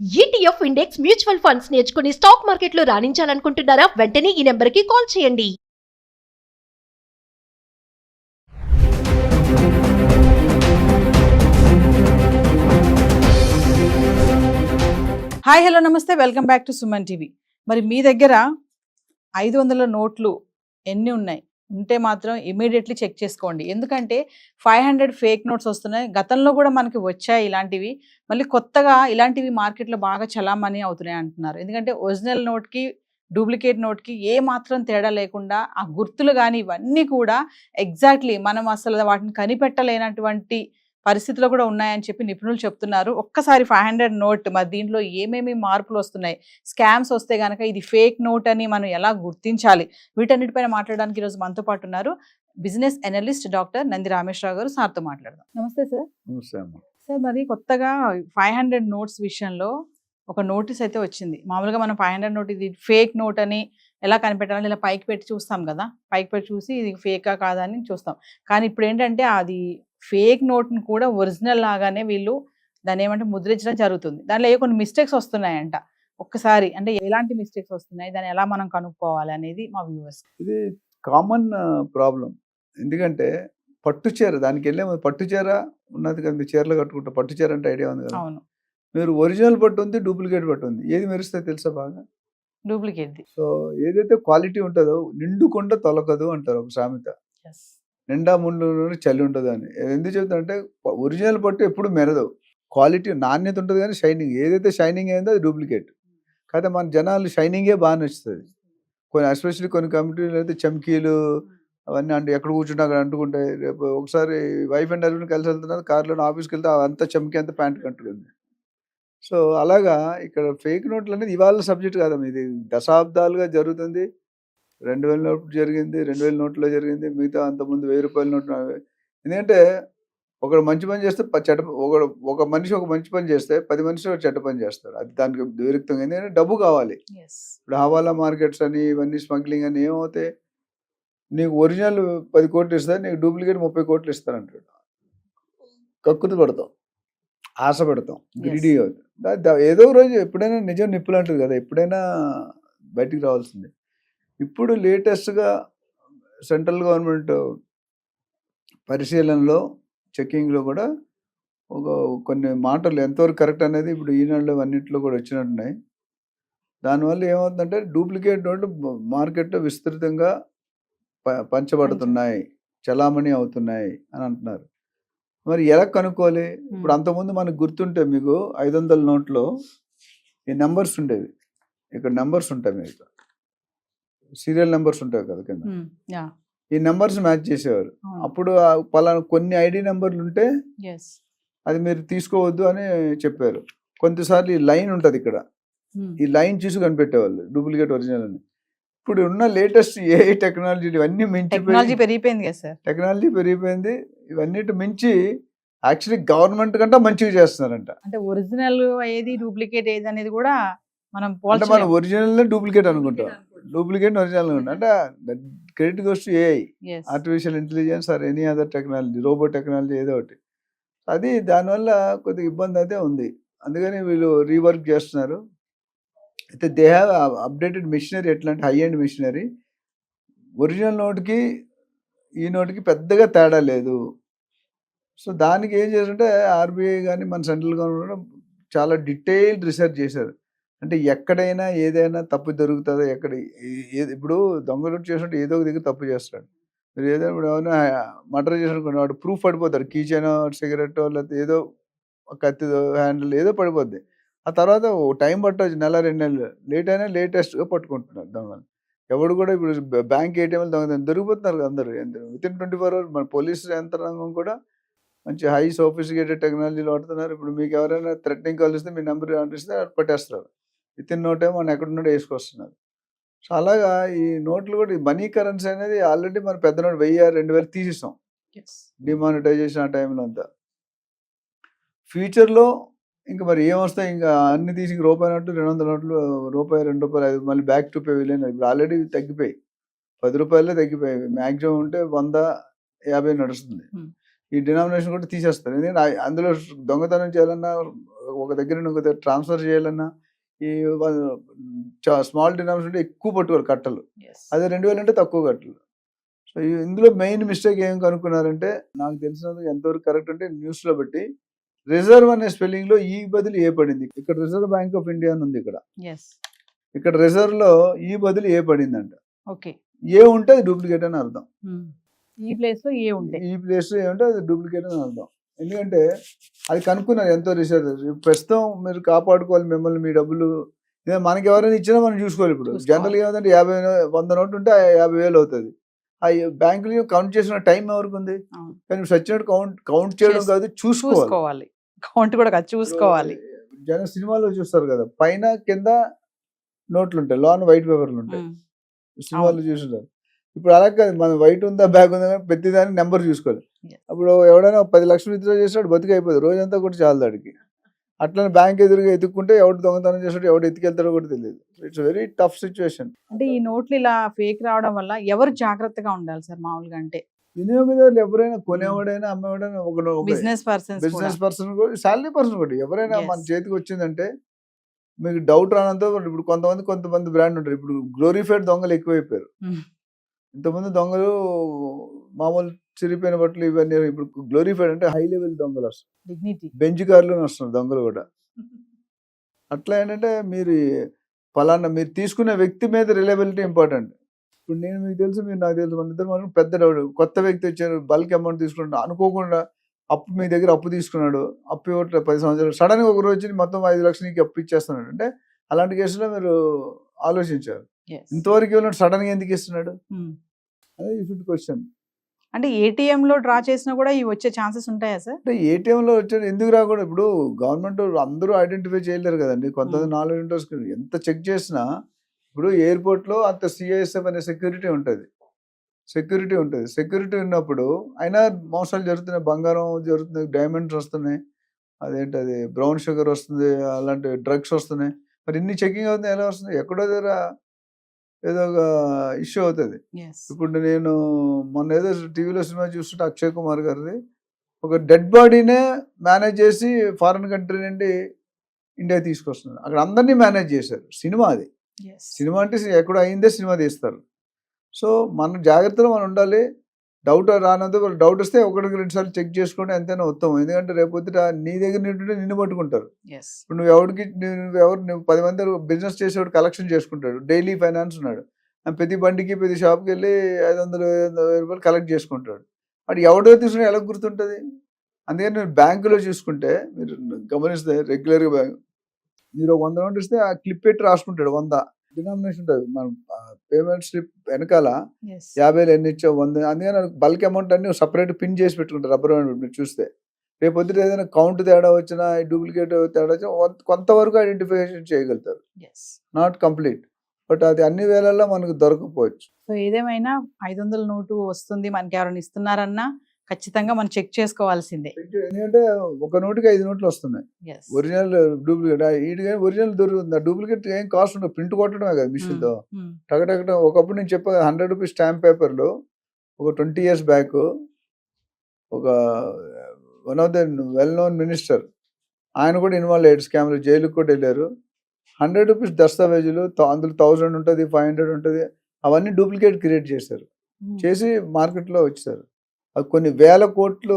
ETF index mutual funds నేర్చుకుని stock మార్కెట్లో రాణించాలనుకుంటున్నారా? వెంటనే ఈ నెంబర్కి కాల్ చేయండి. హాయ్ హలో నమస్తే. Welcome back to Suman TV మరి మీ దగ్గర ఐదు వందల నోట్లు ఎన్ని ఉన్నాయి? ఉంటే మాత్రం ఇమీడియట్లీ చెక్ చేసుకోండి. ఎందుకంటే ఫైవ్ హండ్రెడ్ ఫేక్ నోట్స్ వస్తున్నాయి. గతంలో కూడా మనకి వచ్చాయి ఇలాంటివి. మళ్ళీ కొత్తగా ఇలాంటివి మార్కెట్లో బాగా చలామణి అవుతున్నాయి అంటున్నారు. ఎందుకంటే ఒరిజినల్ నోట్కి డూప్లికేట్ నోట్కి ఏ మాత్రం తేడా లేకుండా ఆ గుర్తులు కానీ ఇవన్నీ కూడా ఎగ్జాక్ట్లీ మనం అసలు వాటిని కనిపెట్టలేనటువంటి పరిస్థితిలో కూడా ఉన్నాయని చెప్పి నిపుణులు చెప్తున్నారు. ఒక్కసారి ఫైవ్ హండ్రెడ్ నోట్ మరి దీంట్లో ఏమేమి మార్పులు వస్తున్నాయి? స్కామ్స్ వస్తే కనుక ఇది ఫేక్ నోట్ అని మనం ఎలా గుర్తించాలి? వీటన్నిటిపైన మాట్లాడడానికి ఈరోజు మనతో పాటు ఉన్నారు business analyst doctor Nandi Rameswararao గారు. సార్తో మాట్లాడదాం. నమస్తే సార్. నమస్తే అమ్మ. సార్ మరి కొత్తగా ఫైవ్ హండ్రెడ్ నోట్స్ విషయంలో ఒక నోటీస్ అయితే వచ్చింది. మామూలుగా మనం ఫైవ్ హండ్రెడ్ నోట్ ఇది ఫేక్ నోట్ అని ఎలా కనిపెట్టాలని ఇలా పైకి పెట్టి చూస్తాం కదా. పైకి పెట్టి చూసి ఇది ఫేకా కాదా అని చూస్తాం. కానీ ఇప్పుడు ఏంటంటే అది ఫేక్ నోట్ని కూడా ఒరిజినల్ లాగానే వీళ్ళు దాన్ని ఏమంటే ముద్రించడం జరుగుతుంది. దానిలో ఏ కొన్ని మిస్టేక్స్ వస్తున్నాయంట. ఒక్కసారి అంటే ఎలాంటి మిస్టేక్స్ వస్తున్నాయి? దాన్ని ఎలా మనం కనుక్కోవాలి అనేది మా వ్యూవర్స్ ఇది కామన్ ప్రాబ్లం ఎందుకంటే పట్టు చీర దానికి వెళ్ళే ముందు పట్టు చీర ఉన్నది కదా మీరు చీరలు కట్టుకుంటాం పట్టు చీర అంటే ఐడియా ఉంది కదా? అవును. మీరు ఒరిజినల్ పట్టు ఉంది డూప్లికేట్ పట్టు ఉంది. ఏది మెరుస్తే తెలుసా బాగా? డూప్లికేట్ది. సో ఏదైతే క్వాలిటీ ఉంటుందో నిండుకుండ తొలకదు అంటారు ఒక సామెత. నిండా ముందు చలి ఉండదు అని ఎందుకు చెప్తానంటే ఒరిజినల్ పట్టు ఎప్పుడు మెరదు క్వాలిటీ నాణ్యత ఉంటుంది కానీ షైనింగ్ ఏదైతే షైనింగ్ అయిందో అది డూప్లికేట్. కాకపోతే మన జనాలు షైనింగే బాగా నచ్చుతుంది. కొన్ని ఎస్పెషల్లీ కొన్ని కమిటీలు అయితే చమ్కీలు అవన్నీ అంటే ఎక్కడ కూర్చుంటే అక్కడ అంటుకుంటాయి. రేపు ఒకసారి వైఫ్ అండ్ హస్బెండ్ కలిసి వెళ్తున్నారు కార్లో ఆఫీస్కి వెళ్తే అంతా చమ్కి అంతా ప్యాంట్ కంటుంది సో అలాగా ఇక్కడ ఫేక్ నోట్లు అనేది ఇవాళ సబ్జెక్ట్ కాదమ్మా. ఇది దశాబ్దాలుగా జరుగుతుంది. రెండు వేల నోట్లు జరిగింది రెండు వేల నోట్లో జరిగింది మిగతా అంతకుముందు వెయ్యి రూపాయల నోట్లు. ఎందుకంటే ఒకడు మంచి పని చేస్తే చెడ్డ ఒకడు ఒక మనిషి ఒక మంచి పని చేస్తే పది మనిషి ఒక చెడ్డ పని చేస్తారు. అది దానికి విరుక్తంగా ఎందుకంటే డబ్బు కావాలి. ఇప్పుడు హవాలా మార్కెట్స్ అని ఇవన్నీ స్మగ్లింగ్ అని ఏమవుతాయి నీకు ఒరిజినల్ పది కోట్లు ఇస్తారు నీకు డూప్లికేట్ ముప్పై కోట్లు ఇస్తారంటాడు. కక్కుతు పడతాం. ఆశ పెడతాం. గ్రీడీ ఏదో రోజు ఎప్పుడైనా నిజం నిప్పులు అంటుంది కదా ఎప్పుడైనా బయటికి రావాల్సిందే. ఇప్పుడు లేటెస్ట్గా సెంట్రల్ గవర్నమెంట్ పరిశీలనలో చెక్కింగ్లో కూడా ఒక కొన్ని మాటలు ఎంతవరకు కరెక్ట్ అనేది ఇప్పుడు ఈనాడులో అన్నింటిలో కూడా వచ్చినట్టున్నాయి. దానివల్ల ఏమవుతుందంటే డూప్లికేట్ నోట్లు మార్కెట్లో విస్తృతంగా ప- పంచబడుతున్నాయి. చలామణి అవుతున్నాయి అని అంటున్నారు. మరి ఎలా కనుక్కోవాలి? ఇప్పుడు అంతకుముందు మనకు గుర్తుంటే మీకు ఐదు వందల నోట్లో ఈ నెంబర్స్ ఉండేవి. ఇక్కడ నెంబర్స్ ఉంటాయి మీకు సీరియల్ నెంబర్స్ ఉంటాయి కదా కింద. ఈ నెంబర్స్ మ్యాచ్ చేసేవారు. అప్పుడు పలానా కొన్ని ఐడి నెంబర్లు ఉంటే అది మీరు తీసుకోవద్దు అని చెప్పారు. కొంతసార్లు ఈ లైన్ ఉంటుంది ఇక్కడ. ఈ లైన్ చూసి కనిపెట్టేవాళ్ళు డూప్లికేట్ ఒరిజినల్ అని. ఇప్పుడు ఉన్న లేటెస్ట్ ఏ టెక్నాలజీ ఇవన్నీ టెక్నాలజీ మించి పెరిగిపోయింది కదా సార్. టెక్నాలజీ పెరిగిపోయింది. ఇవన్నిటి మించి యాక్చువల్లీ గవర్నమెంట్ కంటే మంచిగా చేస్తున్నారంట. అంటే ఒరిజినల్ ఏది డూప్లికేట్ ఏది అనేది కూడా మనం మనం ఒరిజినల్ డూప్లికేట్ అనుకుంటాం. డూప్లికేట్ ఒరిజినల్ అంటే credit goes to AI. Artificial intelligence or any other technology robo technology ఏదో ఒకటి. అది దానివల్ల కొద్దిగా ఇబ్బంది అయితే ఉంది. అందుకని వీళ్ళు రీవర్క్ చేస్తున్నారు. అయితే దే హ్యావ్ అప్డేటెడ్ మిషనరీ ఎట్లా అంటే హై అండ్ మిషనరీ ఒరిజినల్ నోట్కి ఈ నోట్కి పెద్దగా తేడా లేదు. సో దానికి ఏం చేస్తుంటే ఆర్బీఐ కానీ మన సెంట్రల్ గవర్నమెంట్ చాలా డీటెయిల్డ్ రీసెర్చ్ చేశారు. అంటే ఎక్కడైనా ఏదైనా తప్పు జరుగుతుందో? ఎక్కడ? ఇప్పుడు దొంగలు చేసినట్టు ఏదో ఒక దగ్గర తప్పు చేస్తాడు. మీరు ఏదైనా ఇప్పుడు ఏమైనా మర్డర్ చేసినప్పుడు వాడు ప్రూఫ్ పడిపోతాడు. కీచైన్ సిగరెట్ లేకపోతే ఏదో ఒక హ్యాండిల్ ఏదో పడిపోద్ది. ఆ తర్వాత టైం పట్టవచ్చు నెల రెండు నెలలు. లేట్ అయినా లేటెస్ట్గా పట్టుకుంటున్నారు దొంగలు. ఎవడు కూడా ఇప్పుడు బ్యాంక్ ఏటీఎంలు దొంగ దొరికిపోతున్నారు అందరూ. Within twenty four hours మన పోలీస్ యంత్రాంగం కూడా మంచి హై సోఫిస్టికేటెడ్ టెక్నాలజీలు వాడుతున్నారు. ఇప్పుడు మీకు ఎవరైనా థ్రెటనింగ్ కాల్ ఇస్తే మీ నెంబర్ అంటిస్తే పట్టేస్తారు. విత్ ఇన్ నో టైం మనం ఎక్కడున్నాడో వేసుకొస్తున్నారు. సో అలాగా ఈ నోట్లు కూడా ఈ మనీ కరెన్సీ అనేది ఆల్రెడీ మన పెద్ద నోట్ వెయ్యి రెండు వేలు తీసేసాం. డిమానిటైజేషన్ ఆ టైంలో అంతా. ఫ్యూచర్లో ఇంకా మరి ఏం వస్తాయి ఇంకా అన్ని తీసి రూపాయి నోట్లు రెండు వందల నోట్లు రూపాయి రెండు రూపాయలు ఐదు మళ్ళీ బ్యాక్ టు పే విలేన్ ఇప్పుడు ఆల్రెడీ తగ్గిపోయి పది రూపాయలే తగ్గిపోయాయి. మ్యాక్సిమం ఉంటే వంద యాభై నడుస్తుంది. Hmm. ఈ డినామినేషన్ కూడా తీసేస్తారు. ఎందుకంటే అందులో దొంగతనం చేయాలన్నా ఒక దగ్గర నుండి ఒక దగ్గర ట్రాన్స్ఫర్ చేయాలన్నా ఈ స్మాల్ డినామినేషన్ ఉంటే ఎక్కువ పట్టుకోవాలి కట్టలు. అదే రెండు వేలు అంటే తక్కువ కట్టలు. సో ఇందులో మెయిన్ మిస్టేక్ ఏం కనుక్కున్నారంటే నాకు తెలిసినందుకు ఎంతవరకు కరెక్ట్ అంటే న్యూస్లో బట్టి రిజర్వ్ అనే స్పెల్లింగ్లో ఈ బదులు ఏ పడింది? ఇక్కడ రిజర్వ్ బ్యాంక్ ఆఫ్ ఇండియా అని ఉంది ఇక్కడ. ఇక్కడ రిజర్వ్లో ఈ బదులు ఏ పడిందంట? ఓకే. ఏ ఉంటే అది డూప్లికేట్ అని అర్థం. ఈ ప్లేస్లో ఏ ఉంటాయి ఈ ప్లేస్ ఏమంటే అది డూప్లికేట్ అని అర్థం. ఎందుకంటే అది కనుక్కున్నారు ఎంతో రీసెర్చ్. ప్రస్తుతం మీరు కాపాడుకోవాలి మిమ్మల్ని మీ డబ్బులు. మనకి ఎవరైనా ఇచ్చినా మనం చూసుకోవాలి ఇప్పుడు. చూసుకోవాలి. జనరల్గా ఏమంటే యాభై వంద నోటు ఉంటే యాభై వేలు అవుతుంది. ఆ బ్యాంకులు కౌంట్ చేసిన టైం ఎవరికి ఉంది. కానీ సచ్చినట్టు కౌంట్ కౌంట్ చేయడం కాదు చూసుకోవాలి. కౌంట్ కూడా చూసుకోవాలి. జన సినిమాలో చూస్తారు కదా పైన కింద నోట్లు ఉంటాయి లోన్ వైట్ పేపర్లు ఉంటాయి. సినిమాలు చూసుంటారు ఇప్పుడు అలా కాదు మన వైట్ ఉందా బ్యాగ్ ఉందా కానీ ప్రతి దానికి నెంబర్ చూసుకోవాలి. అప్పుడు ఎవడైనా పది లక్షలు విత్డ్రా చేసాడు బతికి అయిపోతుంది రోజంతా కూడా చాలు దాడికి అట్లనే బ్యాంక్ ఎదురుగా ఎత్తుక్కుంటే ఎవడు దొంగతనం చేసాడు ఎవడు ఎత్తుకెళ్తాడో కూడా తెలియదు. ఇట్స్ వెరీ టఫ్ సిచ్యువేషన్ అంటే ఈ నోట్లు ఇలా ఫేక్ రావడం వల్ల ఎవరు జాగ్రత్తగా ఉండాలి సార్ మామూలుగా అంటే? వినియోగదారులు ఎవరైనా కొనేవాడైనా అమ్మేవాడైనా ఒక బిజినెస్ పర్సన్స్ బిజినెస్ పర్సన్ కూడా శాలరీ పర్సన్ కూడా. ఎవరైనా. మన చేతికి వచ్చిందంటే మీకు డౌట్ రానంత ఇప్పుడు కొంతమంది కొంతమంది బ్రాండ్ ఉంటారు. ఇప్పుడు గ్లోరిఫైడ్ దొంగలు ఎక్కువైపోయారు. ఇంతమంది దొంగలు మామూలు చిరిపోయిన బట్టలు ఇవన్నీ ఇప్పుడు గ్లోరిఫైడ్ అంటే హై లెవెల్ దొంగలు వస్తారు డిగ్నిటీ బెంచ్ కార్లు వస్తున్నారు దొంగలు కూడా. అట్లా ఏంటంటే మీరు ఫలానా మీరు తీసుకునే వ్యక్తి మీద రిలయబిలిటీ ఇంపార్టెంట్ ఇప్పుడు నేను మీకు తెలుసు మీరు నాకు తెలుసు మన ఇద్దరు మనం పెద్ద డౌట్. కొత్త వ్యక్తి వచ్చారు బల్క్ అమౌంట్ తీసుకుంటా అనుకోకుండా అప్పు మీ దగ్గర అప్పు తీసుకున్నాడు అప్పు ఇవ్వట్లేదు పది సంవత్సరాలు. సడన్గా ఒక రోజు వచ్చి మొత్తం ఐదు లక్షలు నీకు అప్పు ఇచ్చేస్తున్నాడు. అంటే అలాంటి కేసులో మీరు ఆలోచించారు. ఇంతవరకు ఇవ్వలేదు సడన్గా ఎందుకు ఇస్తున్నాడు? అదే యూ షుడ్ క్వశ్చన్ అంటే ఏటీఎం లో డ్రా చేసినా కూడా ఇవి వచ్చే ఛాన్సెస్ ఉంటాయా సార్ అంటే ATM లో వచ్చాడు ఎందుకు రాకూడదు? ఇప్పుడు గవర్నమెంట్ అందరూ ఐడెంటిఫై చేయలేరు కదండి. కొంతమంది నాలుగు ఇంటర్స్ ఎంత చెక్ చేసినా ఇప్పుడు ఎయిర్పోర్ట్లో అంత సిఐఎస్ఎఫ్ అనే సెక్యూరిటీ ఉంటుంది. సెక్యూరిటీ ఉంటుంది. సెక్యూరిటీ ఉన్నప్పుడు అయినా మోసాలు జరుగుతున్నాయి. బంగారం జరుగుతుంది డైమండ్స్ వస్తున్నాయి. అదేంటి అది? బ్రౌన్ షుగర్ వస్తుంది. అలాంటి డ్రగ్స్ వస్తున్నాయి. మరి ఇన్ని చెకింగ్ అవుతుంది ఎలా వస్తుంది ఎక్కడో దగ్గర ఏదో ఒక ఇష్యూ అవుతుంది. ఇప్పుడు నేను మొన్న ఏదో టీవీలో సినిమా చూస్తుంటే అక్షయ్ కుమార్ గారిది. ఒక డెడ్ బాడీనే మేనేజ్ చేసి ఫారిన్ కంట్రీ నుండి ఇండియా తీసుకొస్తున్నారు. అక్కడ అందరినీ మేనేజ్ చేశారు. సినిమా అది. సినిమా అంటే ఎక్కడ అయిందే సినిమా తీస్తారు. సో మన జాగ్రత్తలో మనం ఉండాలి. డౌట్ రానంత డౌట్ వస్తే ఒకటికి రెండు సార్లు చెక్ చేసుకోండి ఎంతైనా ఉత్తమం ఎందుకంటే రేపొద్దుట నీ దగ్గర నింటుంటే నిన్ను పట్టుకుంటారు. ఇప్పుడు నువ్వు ఎవరికి నువ్వు ఎవరు నువ్వు పది మంది బిజినెస్ చేసేవాడు కలెక్షన్ చేసుకుంటాడు. డైలీ ఫైనాన్స్ ఉన్నాడు. ప్రతి బండికి ప్రతి షాప్కి వెళ్ళి ఐదు వందలు ఐదు వందల వెయ్యి రూపాయలు కలెక్ట్ చేసుకుంటాడు. వాడు ఎవడో తీసుకుని ఎలా గుర్తుంటుంది? అందుకని మీరు బ్యాంకులో చూసుకుంటే మీరు గమనిస్తే రెగ్యులర్గా బ్యాంక్ మీరు వంద నోట్ ఇస్తే ఆ క్లిప్ పెట్టి రాసుకుంటాడు. వంద. డినామినేషన్ ఉంటుంది. మనం పేమెంట్ స్లిప్ వెనకాల ఎస్ యాభై వేలు ఎన్ని ఇచ్చావు? వంద అందుకని బల్క్ అమౌంట్ అన్ని సపరేట్ పిన్ చేసి పెట్టుకుంటారు రబ్బర్ మీరు చూస్తే. రేపు పొద్దుట ఏదైనా కౌంట్ తేడా వచ్చినా డూప్లికేట్ తేడా వచ్చినా కొంత- కొంతవరకు ఐడెంటిఫికేషన్ చేయగలుగుతారు. నాట్ కంప్లీట్ బట్ అది అన్ని వేళల్లో మనకు దొరకపోవచ్చు. సో ఏదేమైనా ఐదు వందల నోటు వస్తుంది మనకి ఎవరైనా ఇస్తున్నారన్నా ఖచ్చితంగా మనం చెక్ చేసుకోవాల్సిందే. ఎందుకంటే ఒక నోటికి ఐదు నోట్లు వస్తున్నాయి. ఒరిజినల్ డూప్లికేట్ వీటి ఒరిజినల్ దొరుకుతుంది డూప్లికేట్ ఏం కాస్ట్ ఉండదు ప్రింట్ కొట్టడమే కదా మిషన్తో టగటగట ఒకప్పుడు నేను చెప్పా హండ్రెడ్ రూపీస్ స్టాంప్ పేపర్లు ఒక ట్వంటీ ఇయర్స్ బ్యాక్ ఒక one of the well known minister ఆయన కూడా ఇన్వాల్వ్ అయ్యాడు స్కామ్లో జైలుకి కూడా వెళ్ళారు. హండ్రెడ్ రూపీస్ దస్తావేజులు అందులో థౌజండ్ ఉంటుంది ఫైవ్ హండ్రెడ్ ఉంటుంది అవన్నీ డూప్లికేట్ క్రియేట్ చేశారు. చేసి మార్కెట్లో వచ్చారు అది కొన్ని వేల కోట్లు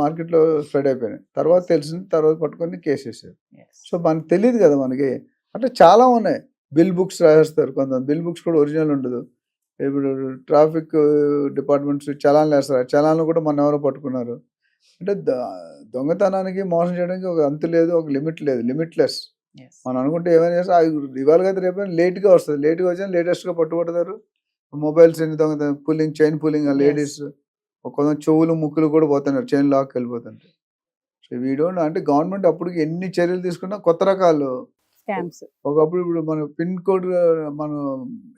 మార్కెట్లో స్ప్రెడ్ అయిపోయినాయి. తర్వాత తెలిసింది తర్వాత పట్టుకొని కేసు వేసారు సో మనకు తెలియదు కదా మనకి. అంటే చాలా ఉన్నాయి. బిల్ బుక్స్ రాసేస్తారు కొంత బిల్ బుక్స్ కూడా ఒరిజినల్ ఉండదు. ఇప్పుడు ట్రాఫిక్ డిపార్ట్మెంట్స్ చలాన్లు వేస్తారు. ఆ చలాన్లు కూడా మన ఎవరో పట్టుకున్నారు. అంటే దొంగతనానికి మోసం చేయడానికి ఒక అంతు లేదు ఒక లిమిట్ లేదు. లిమిట్లెస్. మనం అనుకుంటే ఏమైనా చేస్తే ఇవాళ కదా రేపు లేట్గా వస్తుంది. లేట్గా వచ్చినా లేటెస్ట్గా పట్టుబడతారు. మొబైల్స్ ఎన్ని దొంగ పుల్లింగ్ చైన్ పుల్లింగ్. లేడీస్ కొంత చెవులు ముక్కులు కూడా పోతున్నారు. చైన్ లాక్ వెళ్ళిపోతుంటాయి సో వీడో అంటే గవర్నమెంట్ అప్పటికి ఎన్ని చర్యలు తీసుకున్నా కొత్త రకాలు. స్కామ్స్ ఒకప్పుడు ఇప్పుడు మన పిన్ కోడ్ మనం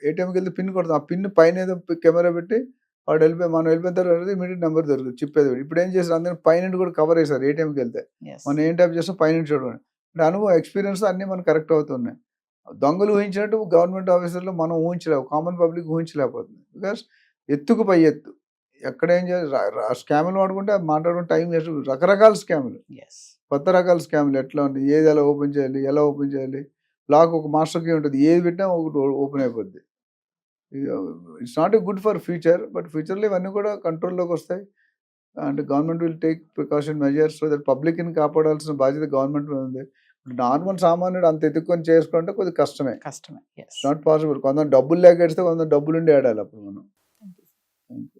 ఏటీఎంకి వెళ్తే పిన్ కొడతాం. ఆ పిన్ పైన ఏదో కెమెరా పెట్టి వాడు వెళ్ళిపోయి మనం వెళ్ళిపోయిన తర్వాత ఇమీడియట్ నెంబర్ దొరుకుతుంది. చిప్పేది ఇప్పుడు ఏం చేస్తారు? అందరూ పైన కూడా కవర్ చేశారు ఏటీఎంకి వెళ్తే. మనం ఏం టైప్ చేస్తాం? పైన చూడండి అంటే అనుభవం ఎక్స్పీరియన్స్ అన్ని మనకు కరెక్ట్ అవుతున్నాయి. దొంగలు ఊహించినట్టు గవర్నమెంట్ ఆఫీసర్లు మనం ఊహించలేము కామన్ పబ్లిక్ ఊహించలేకపోతుంది. బికాస్ ఎత్తుకు పై ఎత్తు. ఎక్కడ ఏం చేయాలి? స్కాములు వాడుకుంటే మాట్లాడుకుంటే టైం వేస్ట్. రకరకాల స్కాములు. కొత్త రకాల స్కామ్లు. ఎట్లా ఉంటాయి ఏది ఎలా ఓపెన్ చేయాలి? ఎలా ఓపెన్ చేయాలి? లాక్ ఒక మాస్టర్ కీ ఉంటుంది. ఏది పెట్టినా ఒకటి ఓపెన్ అయిపోద్ది. It's not a good for future but ఫ్యూచర్లో ఇవన్నీ కూడా కంట్రోల్లోకి వస్తాయి. అంటే government will take precaution measures so that పబ్లిక్ని కాపాడాల్సిన బాధ్యత గవర్నమెంట్ మీద ఉంది. నార్మల్ సామాన్యుడు అంత ఎత్తుక్కొని చేసుకుంటే కొద్ది కష్టమే. కష్టమే. నాట్ పాసిబుల్ కొంత డబ్బులు లేక కొంత డబ్బులుండి ఆడాలి అప్పుడు మనం. Thank you